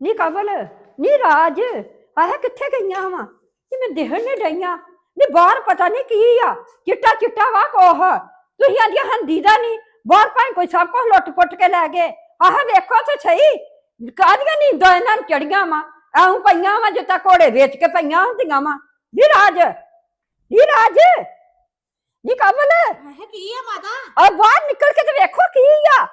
ਨੀ ਕਬਲ ਨੀ ਰਾਜ ਆਹ ਕਿੱਥੇ ਗਈਆਂ ਵਾ? ਕਿ ਮੈਂ ਦੇਹਣ ਨਹੀਂ ਡਈਆਂ। ਨੀ ਬਾਹਰ ਪਤਾ ਨਹੀਂ ਕੀ ਆ। ਚਿੱਟਾ ਚਿੱਟਾ ਵਾ ਕੋਹ। ਤੁਸੀਂ ਆਂਦੀਆਂ ਹੰਦੀ ਦਾ ਨਹੀਂ ਬਾਹਰ ਭਾਵੇਂ ਕੋਈ ਸਭ ਕੁਝ ਲੁੱਟ ਪੁੱਟ ਕੇ ਲੈ ਗਏ। ਆਹ ਵੇਖੋ ਤੇ ਸਹੀ। ਕਾਦੀਆਂ ਨੀਂਦਾਂ ਇਹਨਾਂ ਨੂੰ ਚੜੀਆਂ ਵਾ? ਆਉਂ ਪਈਆਂ ਵਾ ਜਿੱਤਾ ਘੋੜੇ ਵੇਚ ਕੇ ਪਈਆਂ ਹੁੰਦੀਆਂ ਵਾ। ਨੀ ਰਾਜ ਨੀ ਰਾਜ। ਨੀ ਕਬਲ ਹੈ ਕੀ ਆ ਮਾਤਾ? ਆ ਬਾਹਰ ਨਿਕਲ ਕੇ ਤੇ ਵੇਖੋ ਕੀ ਆ।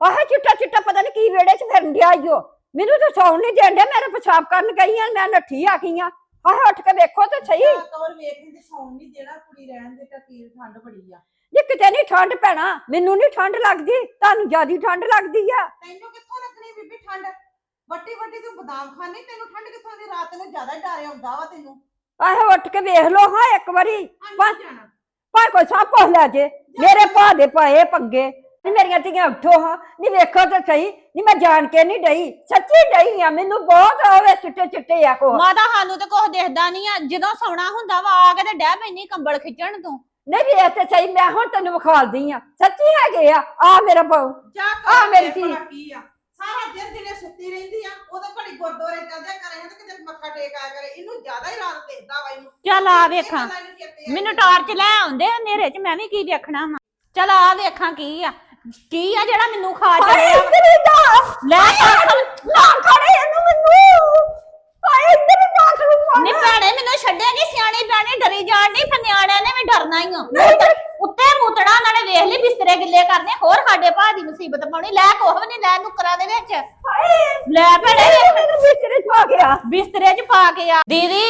ਆਹ ਚਿੱਟਾ ਚਿੱਟਾ ਪਤਾ ਨਹੀਂ ਕੀ ਵੇੜੇ 'ਚ ਫਿਰਨ ਡਿਆ ਈਓ ਮੈਨੂੰ ਤਾਂ ਸੌਣ ਨਹੀਂ ਡਿਆ ਮੇਰੇ ਪਿਸ਼ਾਬ ਕਰਨ ਗਈ ਆ ਮੈਂ ਨੱਠੀ ਆ ਗਈ ਆ। ਉੱਠ ਕੇ ਵੇਖੋ ਤੇ ਸਹੀ। ਕਵਰ ਵੇਖਦੇ ਤੇ ਸੌਣ ਨਹੀਂ ਦੇਣਾ ਕੁੜੀ ਰਹਿਣ ਦੇ ਤਾਂ ਕੀ ਠੰਡ ਬੜੀ ਆ। ਜੇ ਕਿਤੇ ਨਹੀਂ ਠੰਡ ਪੈਣਾ ਮੈਨੂੰ ਨਹੀਂ ਠੰਡ ਲੱਗਦੀ ਤੁਹਾਨੂੰ ਜਿਆਦੀ ਠੰਡ ਲੱਗਦੀ ਆ। ਤੈਨੂੰ ਕਿੱਥੋਂ ਲੱਗਣੀ ਬੀਬੀ ਠੰਡ? ਵੱਡੀ ਵੱਡੀ ਤੂੰ ਬਦਾਮ ਖਾਣੀ ਤੈਨੂੰ ਠੰਡ ਕਿੱਥੋਂ ਦੀ? ਰਾਤ ਨੂੰ ਜ਼ਿਆਦਾ ਡਰ ਆਉਂਦਾ ਵਾ ਤੈਨੂੰ। ਆਹ ਉੱਠ ਕੇ ਵੇਖ ਲੋ ਹਾਂ ਇੱਕ ਵਾਰੀ। ਬਸ। ਜਾਣਾ। ਪਰ ਕੋਈ ਸਭ ਕੁਝ ਲੈ ਜੇ ਮੇਰੇ ਭਾ ਦੇ ਪਏ ਪੰਗੇ। ਨੀ ਮੇਰੀਆਂ ਧੀਆਂ ਉੱਠੋ ਹਾਂ। ਨੀ ਵੇਖੋ ਤੇ ਸਹੀ। ਨੀ ਮੈਂ ਜਾਣ ਕੇ ਨਹੀਂ ਡਈ। ਸੱਚੀ ਡਈ ਆ। ਮੈਨੂੰ ਬਹੁਤ ਆਵੇ ਚਿੱਟੇ ਚਿੱਟੇ ਆ ਕੋ ਮਾਤਾ ਸਾਨੂੰ ਤੇ ਕੁਝ ਦਿਖਦਾ ਨਹੀਂ ਆ। ਜਦੋਂ ਸੌਣਾ ਹੁੰਦਾ ਵਾ ਆ ਕੇ ਤੇ ਡਹਿ ਪੈਣੀ ਕੰਬਲ ਖਿੱਚਣ ਤੋਂ। ਨਹੀਂ ਵੀ ਤੇ ਸਹੀ ਮੈਂ ਹੁਣ ਤੈਨੂੰ ਵਿਖਾਲਦੀ ਆ। ਸੱਚੀ ਹੈਗੇ ਆ। ਆ ਮੇਰਾ ਬਹੁ। ਜਾ ਆ ਮੇਰੀ ਧੀ। ਕੀ ਆ। ਸਾਰਾ ਦਿਨ ਦਿਨੇ ਸੁੱਤੀ ਰਹਿੰਦੀ ਆ ਉਹਦੇ ਘੜੀ ਗੁਰਦੁਆਰੇ ਚੱਲਦੇ ਕਰੇ ਹਾਂ ਤੇ ਕਿਤੇ ਮੱਥਾ ਟੇਕ ਆਇਆ ਕਰੇ। ਇਹਨੂੰ ਜ਼ਿਆਦਾ ਹੀ ਰਾਤ ਦੇਖਦਾ ਵਾ ਇਹਨੂੰ। ਚੱਲ ਆ ਵੇਖਾਂ। ਮੈਨੂੰ। ਟਾਰਚ ਲੈ ਆਉਂਦੇ ਆ ਹਨੇਰੇ 'ਚ ਮੈਂ ਵੀ ਕੀ ਵੇਖਣਾ ਵਾ। ਚੱਲ ਆ ਵੇਖਾਂ ਕੀ ਆ। ਕੀ ਆ ਜਿਹੜਾ ਮੈਨੂੰ ਖਾ ਹਾਏ ਚੜਿਆ? ਵਾ? ਤੇਰੀ ਦਾ ਲੈ ਪਾਗਲ ਨਾ ਖੜੇ ਇਹਨੂੰ ਮੈਨੂੰ। ਹਾਏ ਤੇਰੀ ਬਾਤ ਨੂੰ ਨੀ ਭੈਣੇ ਮੈਨੂੰ ਛੱਡੇ ਨਹੀਂ ਸਿਆਣੀ ਬਿਆਣੀ ਡਰੀ ਜਾਣ ਨਹੀਂ ਫਿਰ ਨਿਆਣਿਆਂ ਨੇ ਵੀ ਡਰਨਾ ਹੀ ਆ। ਉੱਤੇ ਮੂਤੜਾ ਉਹਨਾਂ ਨੇ ਵੇਖ ਲਈ ਬਿਸਤਰੇ ਗਿੱਲੇ ਕਰਨੇ ਹੋਰ ਸਾਡੇ ਭਾ ਦੀ ਮੁਸੀਬਤ ਪਾਉਣੀ ਲੈ ਕੋਹ ਵੀ ਨਹੀਂ ਲੈ ਨੁਕਰਾਂ ਦੇ ਵਿੱਚ। ਹਾਏ ਲੈ ਭੈਣੇ। ਵੇਖ। ਮੈਨੂੰ ਵਿਚਰੇ ਪਾ ਗਿਆ। ਬਿਸਤਰੇ 'ਚ ਪਾ ਕੇ ਆ। ਦੀਦੀ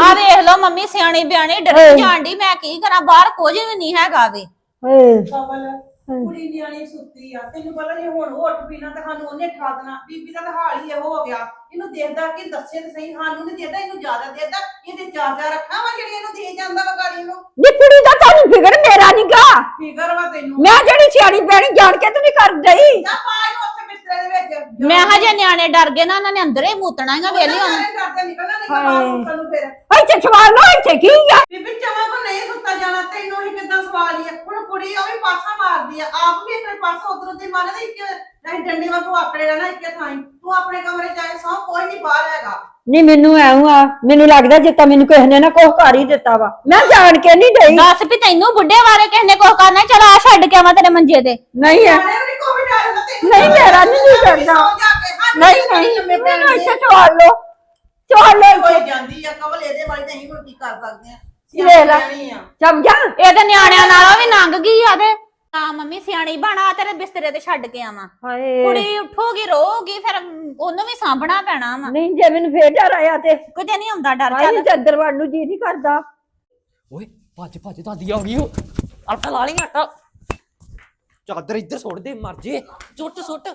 ਆ ਵੇਖ ਲਓ ਮੰਮੀ ਸਿਆਣੀ ਬਿਆਣੀ ਡਰੀ ਜਾਂਦੀ ਮੈਂ ਕੀ ਕਰਾਂ ਬਾਹਰ ਕੁਝ ਵੀ ਨਹੀਂ ਹੈਗਾ ਵੇ। ਹਾਏ ਕਮਲ ਕੁੜੀ ਨਿਆਣੀ ਸੁੱਤੀ ਆ ਤੈਨੂੰ ਪਤਾ ਜੇ ਹੁਣ ਉਹ ਉੱਠ ਪੀਣਾ ਤਾਂ ਸਾਨੂੰ ਉਹਨੇ ਠਾ ਦੇਣਾ ਬੀਬੀ ਦਾ ਤਾਂ ਹਾਲ ਹੀ ਇਹੋ ਹੋ ਗਿਆ। ਇਹਨੂੰ ਦੇਖਦਾ ਕਿ ਦੱਸੇ ਤੇ ਸਹੀ ਸਾਨੂੰ ਨਹੀਂ ਦੇਖਦਾ ਇਹਨੂੰ ਜ਼ਿਆਦਾ ਦੇਖਦਾ ਇਹਦੇ ਚਾਰ ਚਾਰ ਅੱਖਾਂ ਵਾ ਜਿਹੜੀਆਂ ਇਹਨੂੰ ਦੇ ਜਾਂਦਾ ਵਾ ਗਾੜੀ ਨੂੰ। ਨੀ ਕੁੜੀ ਦਾ ਤੁਹਾਨੂੰ ਫਿਕਰ ਮੇਰਾ ਨੀ ਗਾ ਫਿਕਰ ਵਾ ਤੈਨੂੰ। ਮੈਂ ਜਿਹੜੀ ਸਿਆਣੀ ਬੈਣੀ ਜਾਣ ਕੇ ਤੂੰ ਨਹੀਂ ਕਰ ਦਈ ਜਾ ਪਾ ਇਹਨੂੰ ਬਿਸਤਰੇ ਦੇ ਵਿੱਚ ਮੈਂ ਹਜੇ ਨਿਆਣੇ ਡਰ ਗਏ ਨਾ ਉਹਨਾਂ ਨੇ ਅੰਦਰੇ ਮੂਤਣਾ ਹੀ ਵੇਲੇ ਹੁਣ ਨਿਕਲਣਾ ਨਹੀਂ ਹਾਏ। ਫਿਰ। ਇੱਥੇ ਸਵਾਲ ਲੋ ਇੱਥੇ ਕੀ ਆ? ਬੀਬੀ ਚਮਾ ਕੋ ਨਹੀਂ ਸੁੱਤਾ ਜਾਣਾ ਤੈਨੂੰ ਹੀ ਕਿੱਦਾਂ ਸਵਾਲ ਹੀ ਆ। ਹੁਣ ਕੁੜੀ ਉਹ ਵੀ ਪਾਸਾ ਮਾਰਦੀ ਆ ਆਪ ਵੀ ਆਪਣੇ ਪਾਸਾ ਉਧਰੋਂ ਦੀ ਮੰਨਦੀ ਇੱਕ ਨਹੀਂ ਡੰਡੇ ਵਾਂਗੂ ਆਪਣੇ ਰਹਿਣਾ ਇੱਕੇ ਥਾਂ ਹੀ। ਤੂੰ ਆਪਣੇ ਕਮਰੇ ਚ ਆਏ ਸੌ ਕੋਈ ਨਹੀਂ ਬਾਹਰ ਹੈਗਾ। ਨਹੀਂ ਮੈਨੂੰ ਐਉਂ ਆ ਮੈਨੂੰ ਲੱਗਦਾ ਜਿੱਤਾ ਮੈਨੂੰ ਕਿਸੇ ਨੇ ਨਾ ਕੁਝ ਕਰ ਹੀ ਦਿੱਤਾ ਵਾ। ਮੈਂ ਜਾਣ ਕੇ ਨਹੀਂ ਡਈ। ਦੱਸ ਵੀ ਤੈਨੂੰ ਬੁੱਢੇ ਬਾਰੇ ਕਿਸੇ ਨੇ ਕੁਝ ਕਰਨਾ ਚਲ ਆ ਛੱਡ ਕੇ ਆਵਾਂ ਤੇਰੇ ਮੰਜੇ ਤੇ। ਨਹੀਂ ਹੈ ਤੈਨੂੰ ਨਹੀਂ, ਮੇਰਾ ਨੀ ਜੀ ਸੌ ਡਰਦਾ। ਜਾ ਕੇ, ਹਾਂ, ਨਹੀਂ ਨਹੀਂ ਮੈਨੂੰ। ਇੱਥੇ ਸਵਾਲ ਲੋ ਸਵਾਲ ਲੋ ਕੋਈ ਜਾਂਦੀ ਆ ਕਮਲ ਇਹਦੇ ਵਾਲੀ ਤਾਂ ਅਸੀਂ ਹੁਣ ਕੀ ਕਰ ਸਕਦੇ ਆ? ਲੈ ਲੈ। ਸਿਆਣੀ ਆ। ਸਮਝਾ? ਇਹ ਤੇ ਨਿਆਣਿਆਂ ਨਾਲੋਂ ਵੀ ਲੰਘ ਗਈ ਆ ਤੇ। ਆ ਮੰਮੀ ਸਿਆਣੀ ਬਣਾ ਤੇਰੇ ਬਿਸਤਰੇ ਤੇ ਛੱਡ ਕੇ ਆਵਾਂ। ਹਾਏ। ਕੁੜੀ ਉੱਠੂਗੀ ਰੋਊਗੀ ਫਿਰ ਉਹਨੂੰ ਵੀ ਸਾਂਭਣਾ ਪੈਣਾ ਵਾ। ਨਹੀਂ ਜੇ ਮੈਨੂੰ ਫੇਰ ਡਰ ਆਇਆ ਤੇ। ਕਿਤੇ ਨਹੀਂ ਆਉਂਦਾ ਡਰ ਹਾਏ ਚੱਲ। ਵੜਨ ਨੂੰ ਜੀ ਨਹੀਂ ਕਰਦਾ। ਓਏ ਭੱਜ ਭੱਜ ਦਾਦੀ ਆ। ਗਈ ਓ ਆਟਾ ਲਾ ਲਈ ਆਟਾ। ਚਾਦਰ ਇੱਧਰ ਸੁੱਟ ਦੇ ਮਰ ਜੇ। ਸੁੱਟ ਸੁੱਟ।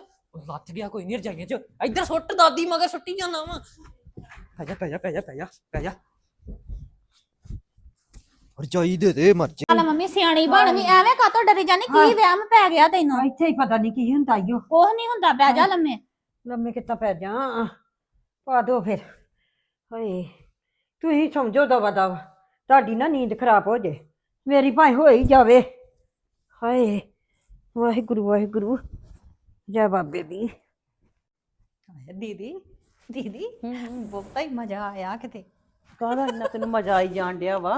ਲੱਥ ਗਿਆ ਕੋਈ ਨਹੀਂ ਰਜਾਈਆਂ ਚ। ਇੱਧਰ ਸੁੱਟ ਦਾਦੀ ਮਗਰ ਸੁੱਟੀ ਜਾਣਾ ਵਾ। ਪੈ ਜਾ ਪੈ ਜਾ ਪੈ ਜਾ ਪੈ ਜਾ ਪੈ ਜਾ। ਰਜਾਈ ਦੇ ਦੇ ਮਰ ਜੇ। ਚੱਲ ਮੰਮੀ ਸਿਆਣੀ ਬਣ ਵੀ ਐਵੇਂ ਕਾਤੋਂ ਡਰੀ ਜਾਨੀ ਕੀ ਵਹਿਮ ਪੈ ਗਿਆ ਤੈਨੂੰ? ਇੱਥੇ ਹੀ ਪਤਾ ਨਹੀਂ ਕੀ ਹੁੰਦਾ ਈਓ ਕੁਝ ਨਹੀਂ ਹੁੰਦਾ ਬਹਿ ਜਾ ਲੰਮੇ। ਲੰਮੇ ਕਿੱਤਾ ਪੈ ਜਾ? ਪਾ ਦੋ ਫਿਰ। ਹਾਏ ਤੁਸੀਂ ਸਮਝੋ ਦਵਾ ਦਵਾ। ਤੁਹਾਡੀ ਨਾ ਨੀਂਦ ਖਰਾਬ ਹੋ ਜੇ। ਮੇਰੀ ਭਾਵੇਂ ਹੋ ਹੀ ਜਾਵੇ। ਹਾਏ। ਵਾਹਿਗੁਰੂ ਵਾਹਿਗੁਰੂ। ਜੈ ਬਾਬੇ ਦੀ। ਦੀਦੀ ਦੀਦੀ ਬਹੁਤਾ ਹੀ ਮਜ਼ਾ ਆਇਆ ਕਿਤੇ। ਕਾਹਦਾ ਇੰਨਾ ਤੈਨੂੰ ਮਜ਼ਾ ਆਈ ਜਾਣ ਡਿਆ ਵਾ?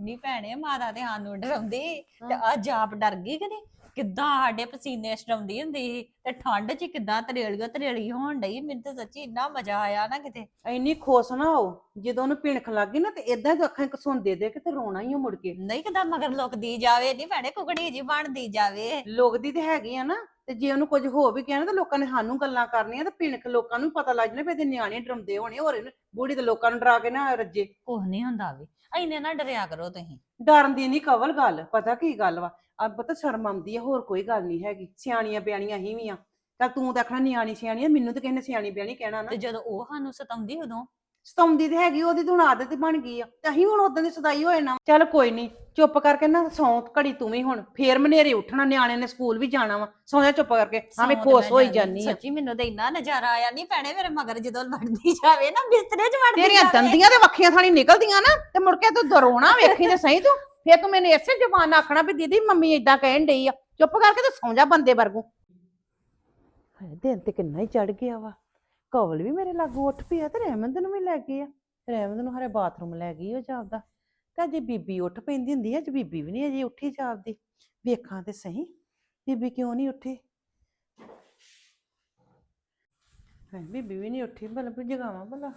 ਨੀ ਭੈਣੇ ਮਾਤਾ ਤੇ ਸਾਨੂੰ ਡਰਾਉਂਦੀ ਤੇ ਅੱਜ ਆਪ ਡਰ ਗਈ ਕਦੇ ਕਿੱਦਾਂ ਸਾਡੇ ਪਸੀਨੇ ਛਡਾਉਂਦੀ ਹੁੰਦੀ ਸੀ ਤੇ ਠੰਡ 'ਚ ਕਿੱਦਾਂ ਤਰੇਲੀਓ ਤਰੇਲੀ ਹੋਣ ਡਈ। ਮੈਨੂੰ ਤਾਂ ਸੱਚੀ ਇੰਨਾ ਮਜ਼ਾ ਆਇਆ ਨਾ ਕਿਤੇ। ਇੰਨੀ ਖੁਸ਼ ਨਾ ਹੋ ਜਦੋਂ ਉਹਨੂੰ ਪਿਣਖ ਲੱਗ ਗਈ ਨਾ ਤੇ ਇਦਾਂ ਹੀ ਅੱਖਾਂ ਕਸੁੰਦੇ ਦੇ ਕੇ ਤੇ ਰੋਣਾ ਹੀ ਉਹ ਮੁੜ ਕੇ। ਨਹੀਂ ਕਿਦਾਂ ਮਗਰ ਲੁਕਦੀ ਜਾਵੇ ਨਹੀਂ ਭੈਣੇ ਕੁਕੜੀ ਜੀ ਬਣਦੀ ਜਾਵੇ। ਲੋਕਦੀ ਤੇ ਹੈਗੀ ਆ ਨਾ ਤੇ ਜੇ ਉਹਨੂੰ ਕੁਝ ਹੋ ਵੀ ਗਿਆ ਨਾ ਤਾਂ ਲੋਕਾਂ ਨੇ ਸਾਨੂੰ ਗੱਲਾਂ ਕਰਨੀਆਂ ਤੇ ਪਿਣਖ ਲੋਕਾਂ ਨੂੰ ਵੀ ਪਤਾ ਲੱਗ ਜਾਣਾ ਵੀ ਇਹਦੇ ਨਿਆਣੇ ਡਰਾਉਂਦੇ ਹੋਣੇ ਹੋਰ ਇਹਨੂੰ ਬੁੜੀ ਤੇ ਲੋਕਾਂ ਨੂੰ ਡਰਾ ਕੇ ਨਾ ਰੱਜੇ। ਕੁਝ ਨਹੀਂ ਹੁੰਦਾ ਵੀ ਐਨੇ ਨਾ ਡਰਿਆ ਕਰੋ ਤੁਸੀਂ। ਡਰਨ ਦੀ ਨਹੀਂ ਕਵਲ ਗੱਲ ਪਤਾ ਕੀ ਗੱਲ ਵਾ? ਆ ਪਤਾ ਸ਼ਰਮ ਆਉਂਦੀ ਹੈ ਹੋਰ ਕੋਈ ਗੱਲ ਨਹੀਂ ਹੈਗੀ, ਸਿਆਣੀਆਂ ਬਿਆਣੀਆਂ ਹੀ ਵੀ ਆ। ਚੱਲ ਤੂੰ ਤਾਂ ਆਖਣਾ ਨਿਆਣੀ ਸਿਆਣੀ ਆ, ਮੈਨੂੰ ਤਾਂ ਕਿਸੇ ਨੇ ਸਿਆਣੀ ਬਿਆਣੀ ਕਹਿਣਾ ਨਾ। ਤੇ ਜਦੋਂ ਉਹ ਸਾਨੂੰ ਸਤਾਉਂਦੀ, ਉਦੋਂ? ਸਤਾਉਂਦੀ ਤੇ ਹੈਗੀ ਉਹਦੀ ਤਾਂ ਹੁਣ ਆਦਤ ਹੀ ਬਣ ਗਈ ਆ। ਤੇ ਅਸੀਂ ਹੁਣ ਉਦਾਂ ਦੀ ਸਦਾਈ ਹੋਏ ਨਾ। ਚੱਲ ਕੋਈ ਨਹੀਂ ਚੁੱਪ ਕਰਕੇ ਨਾ ਸੌਂ ਘੜੀ ਤੂੰ ਵੀ ਹੁਣ। ਫੇਰ ਮਨੇਰੇ ਉੱਠਣਾ ਨਿਆਣੇ ਨੇ ਸਕੂਲ ਵੀ ਜਾਣਾ ਵਾ। ਸੌਂ ਜਾ ਚੁੱਪ ਕਰਕੇ ਐਵੇਂ ਸੌਂ ਤੇ ਖੁਸ਼ ਮੈਂ ਹੋਈ। ਜਾਨੀ ਆ। ਸੱਚੀ ਮੈਨੂੰ ਤਾਂ ਇੰਨਾ ਨਜ਼ਾਰਾ ਆਇਆ ਨਹੀਂ ਭੈਣੇ ਮੇਰੇ ਮਗਰ ਜਦੋਂ ਵੜਦੀ ਜਾਵੇ ਨਾ ਬਿਸਤਰੇ 'ਚ ਵੜਦੀ ਤੇਰੀਆਂ ਜਾਵੇ। ਦੰਦੀਆਂ ਤੇ ਵੱਖੀਆਂ ਥਾਣੀ ਨਿਕਲਦੀਆਂ ਨਾ ਤੇ ਮੁੜ ਕੇ ਤੂੰ ਦਰੋਣਾ ਵੇਖੀ ਤੇ ਸਹੀ ਤੂੰ। ਫੇਰ ਤੂੰ ਮੈਨੂੰ ਇਸੇ ਜ਼ਬਾਨ ਆਖਣਾ ਵੀ ਦੀਦੀ ਮੰਮੀ ਏਦਾਂ ਕਹਿਣ ਡਈ ਆ। ਚੁੱਪ ਕਰਕੇ ਤੇ ਸੌਂ ਜਾ ਬੰਦੇ ਵਰਗੂ। ਹਾਏ ਦਿਨ ਤੇ ਕਿੰਨਾ ਹੀ ਚੜ ਗਿਆ ਵਾ। ਕਵਲ ਵੀ ਮੇਰੇ ਲਾਗੂ ਉੱਠ ਪਈ ਆ ਤੇ ਰਹਿਮੰਦ ਨੂੰ ਵੀ ਲੈ ਗਈ ਆ। ਰਹਿਮੰਦ ਨੂੰ ਹਰੇ ਬਾਥਰੂਮ ਲੈ ਗਈ ਉਹ ਜਾਪਦਾ ਤੇ ਅਜੇ ਬੀਬੀ ਉੱਠ ਪੈਂਦੀ ਹੁੰਦੀ ਆ, ਅੱਜ ਬੀਬੀ ਵੀ ਨਹੀਂ ਅਜੇ ਉੱਠੀ ਜਾਪਦੀ ਵੇਖਾਂ ਤੇ ਸਹੀ, ਬੀਬੀ ਕਿਉਂ ਨਹੀਂ ਉੱਠੀ? ਹੈ ਬੀਬੀ ਵੀ ਨਹੀਂ ਉੱਠੀ, ਭਲਾ ਵੀ ਜਗਾਵਾਂ ਭਲਾ।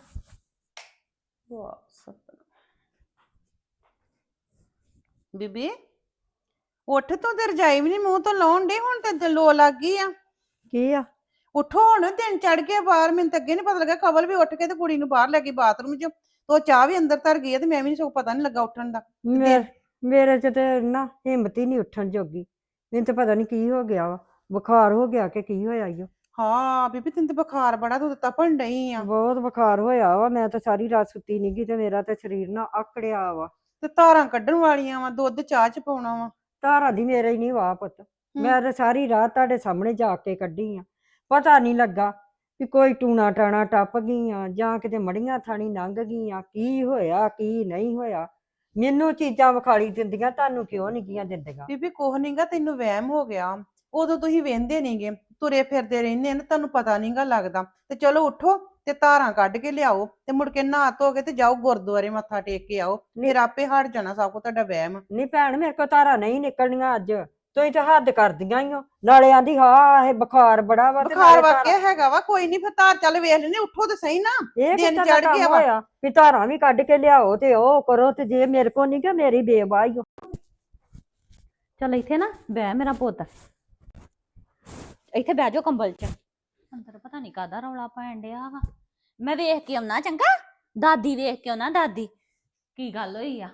ਵਾਹ ਸਤਿ ਬੀਬੀ, ਉੱਠ ਤੂੰ ਤੇ ਰਜਾਈ ਵੀ ਨਹੀਂ ਮੂੰਹ ਤੋਂ ਲਾਉਣ ਡਈ, ਹੁਣ ਤੇ ਲੋ ਲੱਗ ਗਈ ਆ। ਕੀ ਆ? ਉੱਠੋ ਹੁਣ ਦਿਨ ਚੜ ਗਿਆ ਬਾਹਰ ਮੈਨੂੰ ਤਾਂ ਅੱਗੇ ਨਹੀਂ ਪਤਾ ਲੱਗਾ ਕਵਲ ਵੀ ਉੱਠ ਕੇ ਤੇ ਕੁੜੀ ਨੂੰ ਬਾਹਰ ਲੈ ਗਈ ਬਾਥਰੂਮ 'ਚ ਤੋ ਚਾਹ ਵੀ ਅੰਦਰ ਧਰ ਗਈ ਆ ਤੇ ਮੈਂ ਵੀ ਨਹੀਂ ਸੋ ਪਤਾ ਨਹੀਂ ਲੱਗਾ ਉੱਠਣ ਦਾ। ਮੇਰੇ ਮੇਰੇ ਚ ਤੇ ਨਾ ਹਿੰਮਤ ਹੀ ਨਹੀਂ ਉੱਠਣ ਜੋਗੀ। ਮੈਨੂੰ ਤਾਂ ਪਤਾ ਨਹੀਂ ਕੀ ਹੋ ਗਿਆ ਵਾ ਬੁਖਾਰ ਹੋ ਗਿਆ ਕਿ ਕੀ ਹੋਇਆ ਈ ਓ। ਹਾਂ ਬੀਬੀ ਤੈਨੂੰ ਤੇ ਬੁਖਾਰ ਬੜਾ ਤੂੰ ਤਾਂ ਤਪਣ ਡਈ ਆ। ਬਹੁਤ ਬੁਖਾਰ ਹੋਇਆ ਵਾ ਮੈਂ ਤਾਂ ਸਾਰੀ ਰਾਤ ਸੁੱਤੀ ਨਹੀਂ ਗਈ ਤੇ ਮੇਰਾ ਤਾਂ ਸਰੀਰ ਨਾ ਆਕੜਿਆ ਵਾ। ਤੇ ਧਾਰਾਂ ਕੱਢਣ ਵਾਲੀਆਂ ਵਾ ਦੁੱਧ ਚਾਹ ਚ ਪਾਉਣਾ ਵਾ। ਧਾਰਾਂ ਦੀ ਮੇਰੇ ਹੀ ਨਹੀਂ ਵਾਹ ਪੁੱਤ। ਮੈਂ ਤਾਂ ਸਾਰੀ ਰਾਤ ਤੁਹਾਡੇ ਸਾਹਮਣੇ ਜਾ ਕੇ ਕੱਢੀ ਆ। ਪਤਾ ਨਹੀਂ ਲੱਗਾ ਵੀ ਕੋਈ ਟੂਣਾ ਟਾਣਾ ਟੱਪ ਗਈਆਂ ਜਾਂ ਕਿਤੇ ਮੜੀਆਂ ਥਾਣੀ ਲੰਘ ਗਈਆਂ ਕੀ ਹੋਇਆ ਕੀ ਨਹੀਂ ਹੋਇਆ। ਮੈਨੂੰ ਚੀਜ਼ਾਂ ਵਿਖਾਲੀ ਦਿੰਦੀਆਂ ਤੁਹਾਨੂੰ ਕਿਉਂ ਨਹੀਂ ਗੀਆਂ ਦਿੰਦੀਆਂ? ਬੀਬੀ ਕੋਹ ਨਹੀਂਗਾ ਤੈਨੂੰ ਵਹਿਮ ਹੋ ਗਿਆ। ਉਦੋਂ ਤੁਸੀਂ ਵੇਂਦੇ ਨਹੀਂਗੇ ਤੁਰੇ ਫਿਰਦੇ ਰਹਿੰਦੇ ਨਾ ਤੁਹਾਨੂੰ ਪਤਾ ਨਹੀਂਗਾ ਲੱਗਦਾ। ਤੇ ਚਲੋ ਉੱਠੋ ਤੇ ਧਾਰਾਂ ਕੱਢ ਕੇ ਲਿਆਓ ਤੇ ਮੁੜ ਕੇ ਨਹਾ ਧੋ ਕੇ ਤੇ ਜਾਓ ਗੁਰਦੁਆਰੇ ਮੱਥਾ ਟੇਕ ਕੇ ਆਓ। ਫਿਰ ਆਪੇ ਹਟ ਜਾਣਾ ਸਭ ਕੋ ਤੁਹਾਡਾ ਵਹਿਮ। ਨਹੀਂ ਭੈਣ ਮੇਰੇ ਕੋ ਧਾਰਾਂ ਨਹੀਂ ਨਿਕਲਣੀਆਂ ਅੱਜ। ਤੁਸੀਂ ਤਾਂ ਹੱਦ ਕਰਦੀਆਂ ਹੀ ਹੋ ਨਾਲੇ ਆਂਦੀ ਹਾਂ ਇਹ ਬੁਖਾਰ ਬੜਾ ਵਾ ਤੇ ਬੁਖਾਰ ਨਾਲੇ ਵਾਕਿਆ ਹੈਗਾ ਵਾ ਕੋਈ ਨਹੀਂ ਫਿਰ ਧਾਰ ਚੱਲ ਵੇਖ ਲੈਨੇ ਉੱਠੋ ਤੇ ਸਹੀ ਨਾ। ਇਹ ਦਿਨ ਦਾ ਗਿਆ ਵਾ। ਹੋਇਆ? ਵੀ ਧਾਰਾਂ ਵੀ ਕੱਢ ਕੇ ਲਿਆਓ ਤੇ ਉਹ ਕਰੋ ਤੇ ਜੇ ਮੇਰੇ ਕੋ ਨਹੀਂ ਕਿ ਮੇਰੀ ਬੇਵਾਹੀ ਓ। ਚੱਲ ਇੱਥੇ ਨਾ ਬਹਿ ਮੇਰਾ ਪੁੱਤ। ਇੱਥੇ ਬਹਿ ਜਾ ਕੰਬਲ 'ਚ। ਅੰਦਰ ਪਤਾ ਨਹੀਂ ਕਾਦਾ ਰੌਲਾ ਪੈਣ ਡਿਆ ਵਾ। ਮੈਂ ਵੇਖ ਕੇ ਆਉਣਾ ਚੰਗਾ। ਦਾਦੀ ਵੇਖ ਕੇ ਆਉਣਾ ਦਾਦੀ। ਕੀ ਗੱਲ ਹੋਈ ਆ?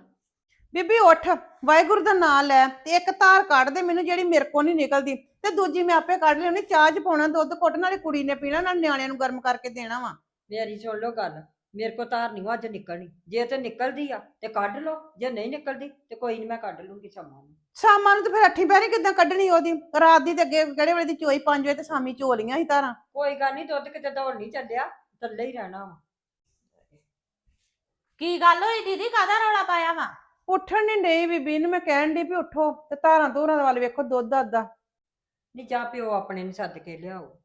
ਬੀਬੀ ਉੱਠ ਵਾਹਿਗੁਰੂ ਦਾ ਨਾਮ ਲੈ ਤੇ ਇੱਕ ਧਾਰ ਕੱਢ ਦੇ ਮੈਨੂੰ ਜਿਹੜੀ ਮੇਰੇ ਕੋ ਨਹੀਂ ਨਿਕਲਦੀ ਤੇ ਦੂਜੀ ਮੈਂ ਆਪੇ ਕੱਢ ਲਿਆਉਣੀ ਚਾਹ ਚ ਪਾਉਣਾ ਦੁੱਧ ਕੁੱਟ ਨਾਲੇ ਕੁੜੀ ਨੇ ਪੀਣਾ ਨਾਲ ਨਿਆਣਿਆਂ ਨੂੰ ਗਰਮ ਕਰਕੇ ਦੇਣਾ ਵਾ। ਮੇਰੀ ਸੁਣ ਲਓ ਗੱਲ ਮੇਰੇ ਕੋ ਧਾਰ ਨਹੀਂ ਅੱਜ ਨਿਕਲਣੀ। ਜੇ ਤੇ ਨਿਕਲਦੀ ਆ ਤੇ ਕੱਢ ਲਓ ਜੇ ਨਹੀਂ ਨਿਕਲਦੀ ਤੇ ਕੋਈ ਨਹੀਂ ਮੈਂ ਕੱਢ ਲੂੰਗੀ ਸ਼ਾਮਾਂ ਨੂੰ। ਸ਼ਾਮਾਂ ਨੂੰ ਤੇ ਫਿਰ ਅੱਠੀ ਪੈਰੀ ਕਿਦਾਂ ਕੱਢਣੀ ਉਹਦੀ? ਰਾਤ ਦੀ ਤੇ ਅੱਗੇ ਕਿਹੜੇ ਵੇਲੇ ਦੀ ਚੋਈ 5 ਵਜੇ ਤੇ ਸ਼ਾਮੀ ਚੋ ਲੀਆਂ ਸੀ ਧਾਰਾਂ। ਕੋਈ ਗੱਲ ਨਹੀਂ ਦੁੱਧ ਕਿਤੇ ਦੌੜ ਨਹੀਂ ਚੱਲਿਆ ਥੱਲੇ ਹੀ ਰਹਿਣਾ ਵਾ। ਕੀ ਗੱਲ ਹੋਈ ਦੀਦੀ ਕਾਦਾ ਰੌਲਾ ਪਾਇਆ ਵਾ? ਉੱਠਣ ਨਹੀਂ ਡਈ ਬੀਬੀ ਨੂੰ ਮੈਂ ਕਹਿਣ ਡਈ ਵੀ ਉੱਠੋ ਤੇ ਧਾਰਾਂ ਧੂਰਾਂ ਦੇ ਵੱਲ ਵੇਖੋ ਦੁੱਧ ਅੱਦਾ ਨਹੀਂ ਜਾਂ ਪਿਓ ਆਪਣੇ ਨੂੰ ਸੱਦ ਕੇ ਲਿਆਓ।